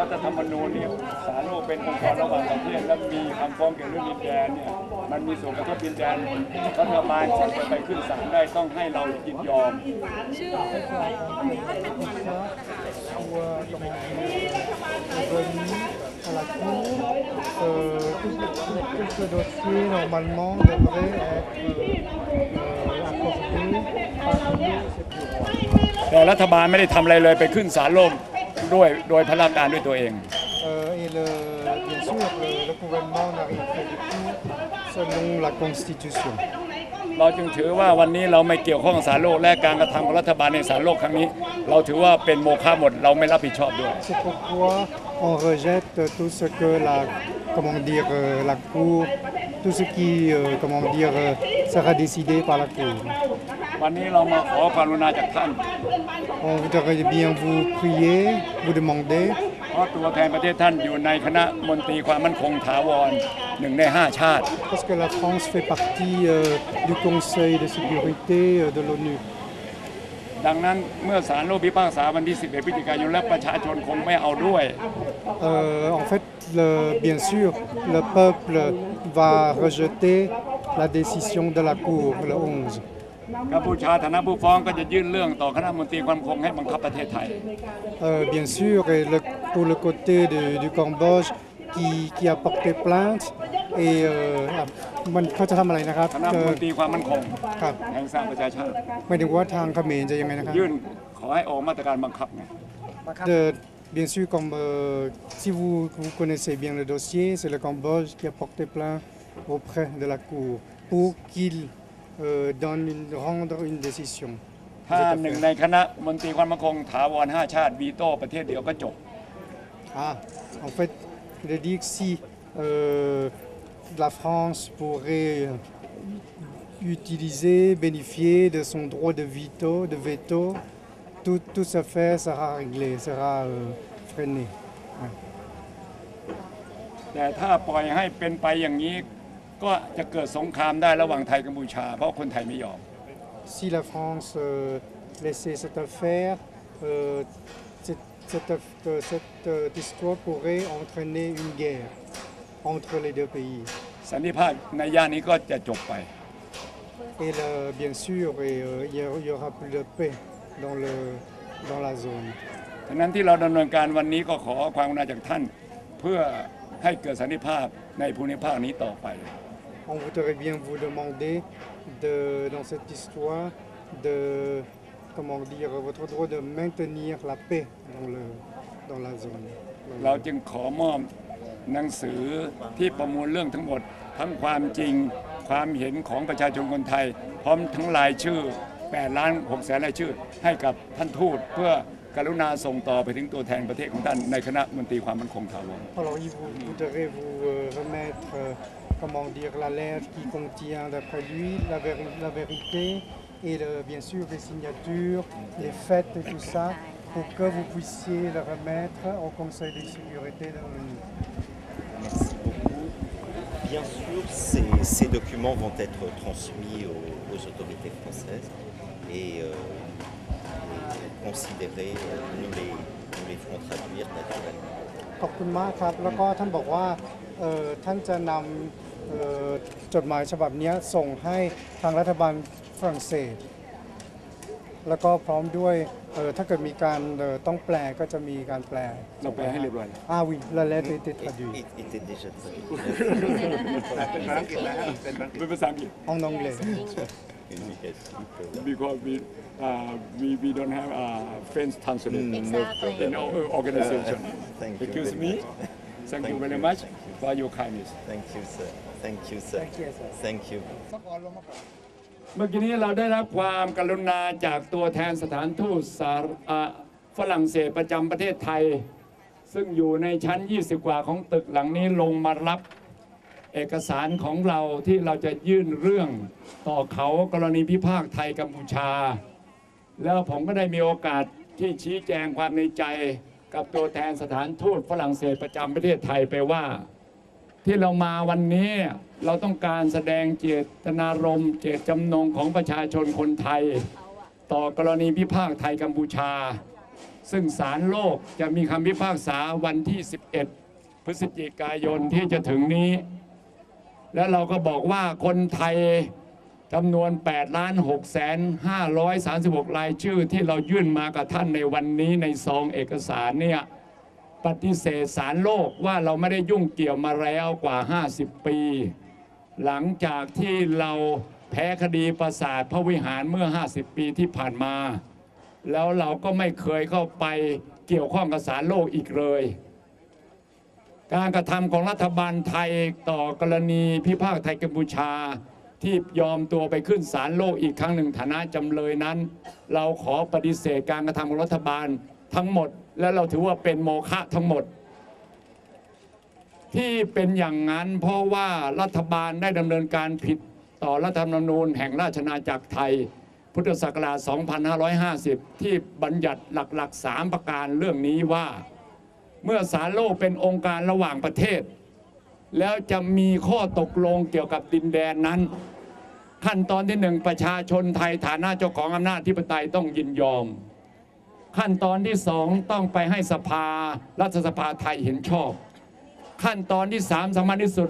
รัฐธรรมนูญเนี่ยศาลโลกเป็นองค์กรระหว่างประเทศและมีคำฟ้องเกี่ยวกับเรื่องดินแดนเนี่ยมันมีส่วนกระทบดินแดนรัฐบาลจะไปขึ้นศาลได้ต้องให้เรายินยอม soit revenu à la Cour. Euh, tout, tout- tout ce dossier, normalement, devrait être euh, apporté par ce bureau. แต่รัฐบาลไม่ได้ทำอะไรเลยไปขึ้นศาลโลก ด้วยโดยพลการด้วยตัวเอง Euh, et le, bien sûr, le, le gouvernement n'a rien fait du tout selon la Constitution. เราจึงถือว่าวันนี้เราไม่เกี่ยวข้องกับศาลโลกและการกระทำของรัฐบาลในศาลโลกครั้งนี้ เราถือว่าเป็นโมฆะหมดเราไม่รับผิดชอบด้วย C'est pourquoi on rejette tout ce que la, comment dire, euh, la Cour, tout ce qui, euh, comment dire, euh, sera décidé par la Cour. วันนี้เรามาขอความกรุณาจากท่าน On voudrait bien vous prier, vous demander, เพราะตัวแทนประเทศท่านอยู่ในคณะมนตรีความมั่นคงถาวรหนึ่งในห้าชาติ parce que la France fait partie euh, du Conseil de sécurité euh, de l'ONU. ดังนั้นเมื่อศาลโลกพิพากษาวันที่ 11พฤศจิกายนและประชาชนคงไม่เอาด้วย Euh, en fait, le- bien sûr, le peuple va rejeter la décision de la Cour le 11. กัมพูชาฐานะผู้ฟ้องก็จะยื่นเรื่องต่อคณะมนตรีความมั่นคงให้บังคับประเทศไทย Euh, bien sûr, et le- pour le côté de- du Cambodge qui, qui a porté plainte, et euh, ah, มันเขาจะทำอะไรนะครับคณะเอ่มอนตรีความมั่นคงครับแห่งสหประชาชาติหมายถึงว่าทางเขมรจะยังไงนะครับยื่นขอให้ออกมาตรการบังคับไง De- bien sûr, comme euh, si vous, vous connaissez bien le dossier, c'est le Cambodge qui a porté plainte auprès de la Cour pour qu'il euh, donne une, rendre une décision. ถ้าหนึ่งในคณะมนตรีความมั่นคงถาวรห้าชาติวีโต้ประเทศเดียวก็จบ Ah, en fait, il a dit que si euh, la France pourrait euh, utiliser, bénéficier de son droit de veto, de veto tout, tout ce fait sera réglé, sera euh, freiné. แต่ถ้าปล่อยให้เป็นไปอย่างนี้ ก็จะเกิดสงครามได้ระหว่างไทยกัมพูชา เพราะคนไทยไม่ยอม Si la France euh, laissait cette affaire, euh, cette, cette aff- euh, cette, euh, histoire pourrait entraîner une guerre entre les deux pays. สันติภาพในย่านนี้ก็จะจบไป Et le- bien sûr, et, euh, il y a- il y aura plus de paix dans, le, dans la zone. ฉะนั้นที่เราดำเนินการวันนี้ก็ขอความกรุณาจากท่าน เพื่อให้เกิดสันติภาพในภูมิภาคนี้ต่อไป On voudrait bien vous demander de, dans cette histoire de comment dire votre droit de maintenir la paix dans, le, dans la zone. dans เรา le- จึงขอมอบหนังสือที่ประมวลเรื่องทั้งหมด ทั้งความจริงความเห็นของประชาชนคนไทย พร้อมทั้งรายชื่อ8ล้าน6แสนรายชื่อ ให้กับท่านทูตเพื่อกรุณาส่งต่อไปถึงตัวแทนประเทศของท่านในคณะมนตรีความมั่นคงถาวร Alors, il vous, voudrait vous euh, remettre, euh, comment dire, la lettre qui contient, d'après lui, la, véri- la vérité et le- bien sûr les signatures, les fêtes et tout ça, pour que vous puissiez le remettre au Conseil de sécurité de l'ONU. Merci beaucoup. Bien sûr, ces, ces documents vont être transmis aux, aux autorités françaises et, euh, et considérés, euh, nous les, nous les ferons traduire naturellement. ขอบคุณมากครับ แล้วก็ท่านบอกว่าเอ่อท่านจะนำเอ่อ จดหมายฉบับเนี้ยส่งให้ทางรัฐบาลฝรั่งเศส แล้วก็พร้อมด้วยเอ่อถ้าเกิดมีการเอ่อต้องแปลก็จะมีการแปลเราแปลให้เรียบร้อยแล้ว Ah oui, la lettre a été Et, traduite et- était déjà traduit. เป็นภาษาอังกฤษ en anglais. Communication, que- because we uh, we we don't have a French translator No problem. in our organization Thank you excuse very me much. thank you Thank very you. much Thank you. for your kindness Thank you, sir. Thank you, sir. Thank you. เมื่อกี้นี้เราได้รับความกรุณาจากตัวแทนสถานทูตสหอ่าฝฝรั่งเศสประจำประเทศไทย ซึ่งอยู่ในชั้น 20 กว่าของตึกหลังนี้ลงมารับเอกสารของเราที่เราจะยื่นเรื่องต่อเขากรณีพิพากษาไทยกัมพูชา แล้วผมก็ได้มีโอกาสที่ชี้แจงความในใจกับตัวแทนสถานทูตฝรั่งเศสประจำประเทศไทยไปว่า ที่เรามาวันนี้เราต้องการแสดงเจตนารมณ์เจตจำนงของประชาชนคนไทย ต่อกรณีพิพากษาไทยกัมพูชา ซึ่งศาลโลกจะมีคำพิพากษาวันที่ 11 พฤศจิกายนที่จะถึงนี้ และเราก็บอกว่าคนไทยจำนวน8ล้าน6แสน536รายชื่อที่เรายื่นมากับท่านในวันนี้ในซองเอกสารเนี่ย ปฏิเสธสารโลกว่าเราไม่ได้ยุ่งเกี่ยวมาแล้วกว่า 50 ปี หลังจากที่เราแพ้คดีประสาทพระวิหารเมื่อ 50 ปีที่ผ่านมา แล้วเราก็ไม่เคยเข้าไปเกี่ยวข้องกับสารโลกอีกเลย การกระทำของรัฐบาลไทยต่อกรณีพิพากษาไทยกัมพูชาที่ยอมตัวไปขึ้นศาลโลกอีกครั้งหนึ่งฐานะจำเลยนั้น เราขอปฏิเสธการกระทำของรัฐบาลทั้งหมด และเราถือว่าเป็นโมฆะทั้งหมด ที่เป็นอย่างนั้นเพราะว่ารัฐบาลได้ดำเนินการผิดต่อรัฐธรรมนูญแห่งราชอาณาจักรไทย พุทธศักราช 2550 ที่บัญญัติหลักๆ 3 ประการเรื่องนี้ว่า เมื่อสารโลกเป็นองค์การระหว่างประเทศ แล้วจะมีข้อตกลงเกี่ยวกับดินแดนนั้น ขั้นตอนที่หนึ่งประชาชนไทยฐานะเจ้าของอำนาจที่ปไตยต้องยินยอม ขั้นตอนที่สองต้องไปให้สภารัฐสภาไทยเห็นชอบ ขั้นตอนที่สามสำคัญที่สุด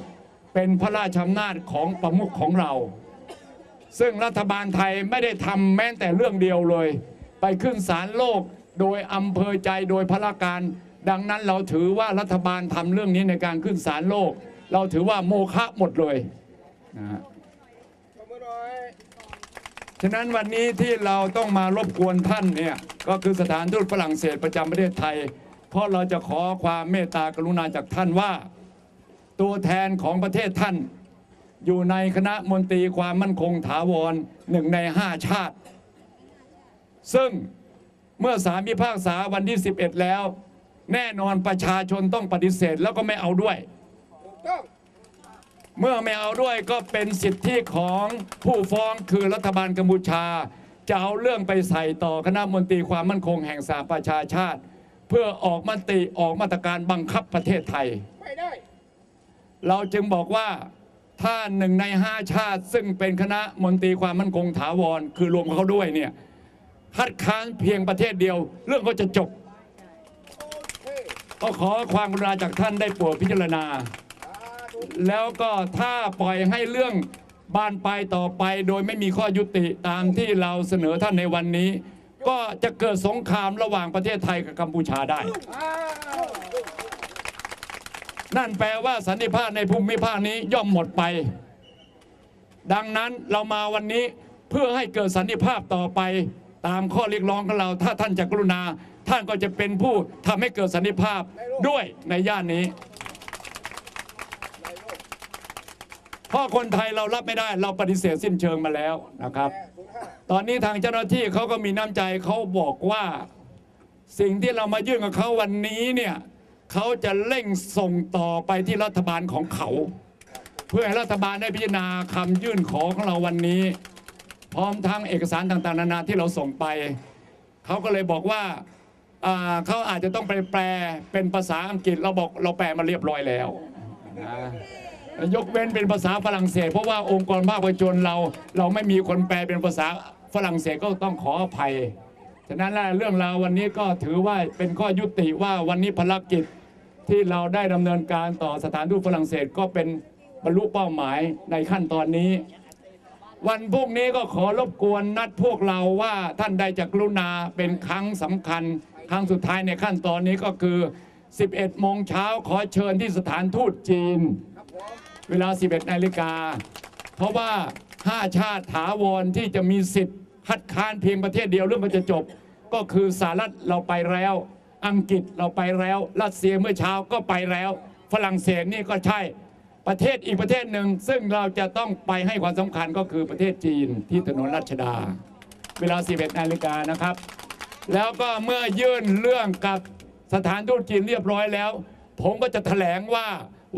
เป็นพระราชอำนาจของประมุขของเรา ซึ่งรัฐบาลไทยไม่ได้ทำแม้แต่เรื่องเดียวเลย ไปขึ้นศาลโลกโดยอำเภอใจโดยพระราการ ดังนั้นเราถือว่ารัฐบาลทำเรื่องนี้ในการขึ้นศาลโลก เราถือว่าโมฆะหมดเลยนะฮะ ฉะนั้นวันนี้ที่เราต้องมารบกวนท่านเนี่ยก็คือสถานทูตฝรั่งเศสประจำประเทศไทย เพราะเราจะขอความเมตตากรุณาจากท่านว่า ตัวแทนของประเทศท่าน อยู่ในคณะมนตรีความมั่นคงถาวรหนึ่งในห้าชาติ ซึ่งเมื่อสารพิพากษาวันที่ 11 แล้ว แน่นอนประชาชนต้องปฏิเสธแล้วก็ไม่เอาด้วย เมื่อไม่เอาด้วยก็เป็นสิทธิของผู้ฟ้องคือรัฐบาลกัมพูชา จะเอาเรื่องไปใส่ต่อคณะมนตรีความมั่นคงแห่งสหประชาชาติ เพื่อออกมติออกมาตรการบังคับประเทศไทย ไม่ได้ เราจึงบอกว่าถ้าหนึ่งในห้าชาติ ซึ่งเป็นคณะมนตรีความมั่นคงถาวร คือรวมเขาด้วยเนี่ยคัดค้านเพียงประเทศเดียว เรื่องก็จะจบก็ขอความกรุณาจากท่านได้โปรดพิจารณา แล้วก็ถ้าปล่อยให้เรื่องบานปลายต่อไปโดยไม่มีข้อยุติตามที่เราเสนอท่านในวันนี้ ก็จะเกิดสงครามระหว่างประเทศไทยกับกัมพูชาได้ นั่นแปลว่าสันติภาพในภูมิภาคนี้ย่อมหมดไป ดังนั้นเรามาวันนี้เพื่อให้เกิดสันติภาพต่อไปตามข้อเรียกร้องของเรา ถ้าท่านจะกรุณา ท่านก็จะเป็นผู้ทำให้เกิดสันติภาพด้วยในย่านนี้ เพราะคนไทยเรารับไม่ได้ เราปฏิเสธสิ้นเชิงมาแล้วนะครับ ตอนนี้ทางเจ้าหน้าที่เขาก็มีน้ำใจเขาบอกว่าสิ่งที่เรามายื่นกับเขาวันนี้เนี่ยเขาจะเร่งส่งต่อไปที่รัฐบาลของเขา เพื่อให้รัฐบาลได้พิจารณาคำยื่นขอของเราวันนี้ พร้อมทั้งเอกสารต่างๆนานาที่เราส่งไปเขาก็เลยบอกว่าอ่าเขาอาจจะต้องไปแปลเป็นภาษาอังกฤษเราบอกเราแปลมาเรียบร้อยแล้วนะ ยกเว้นเป็นภาษาฝรั่งเศส เพราะว่าองค์กรภาคประชาชนเรา เราไม่มีคนแปลเป็นภาษาฝรั่งเศสก็ต้องขออภัย ฉะนั้นแล้วเรื่องราววันนี้ก็ถือว่าเป็นข้อยุติว่าวันนี้ภารกิจที่เราได้ดำเนินการต่อสถานทูตฝรั่งเศสก็เป็นบรรลุเป้าหมายในขั้นตอนนี้ วันพรุ่งนี้ก็ขอรบกวนนัดพวกเราว่าท่านใดจะกรุณาเป็นครั้งสำคัญ ครั้งสุดท้ายในขั้นตอนนี้ก็คือ 11 โมงเช้าขอเชิญที่สถานทูตจีน เวลา 11นาฬิกา เพราะว่า 5 ชาติถาวรที่จะมีสิทธิ์คัดค้านเพียงประเทศเดียวเรื่องมันจะจบ ก็คือสหรัฐเราไปแล้ว อังกฤษเราไปแล้ว รัสเซียเมื่อเช้าก็ไปแล้ว ฝรั่งเศสนี่ก็ใช่ประเทศอีกประเทศหนึ่ง ซึ่งเราจะต้องไปให้ความสำคัญก็คือประเทศจีนที่ถนนรัชดา เวลา 11นาฬิกานะครับ แล้วก็เมื่อยื่นเรื่องกับสถานทูตจีนเรียบร้อยแล้ว ผมก็จะแถลงว่า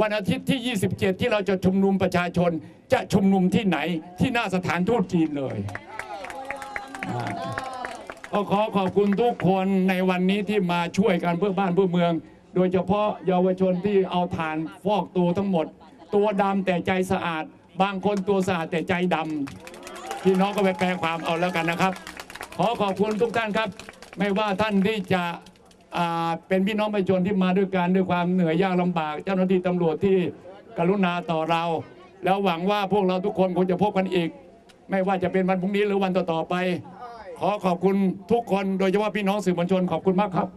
วันอาทิตย์ที่ 27 ที่เราจะชุมนุมประชาชน จะชุมนุมที่ไหนที่หน้าสถานทูตจีนเลยอ่าก็ขอขอบคุณทุกคนในวันนี้ที่มาช่วยกันเพื่อบ้านเพื่อเมือง โดยเฉพาะเยาวชนที่เอาฐานฟอกตัวทั้งหมด ตัวดำแต่ใจสะอาด บางคนตัวสะอาดแต่ใจดำพี่น้องก็ไปแปลความเอาแล้วกันนะครับ ขอขอบคุณทุกท่านครับ ไม่ว่าท่านที่จะ เป็นพี่น้องประชาชนที่มาด้วยกันด้วยความเหนื่อยยากลำบาก เจ้าหน้าที่ตำรวจที่กรุณาต่อเรา แล้วหวังว่าพวกเราทุกคนคงจะพบกันอีก ไม่ว่าจะเป็นวันพรุ่งนี้หรือวันต่อๆไป ขอขอบคุณทุกคนโดยเฉพาะพี่น้องสื่อมวลชนขอบคุณมากครับ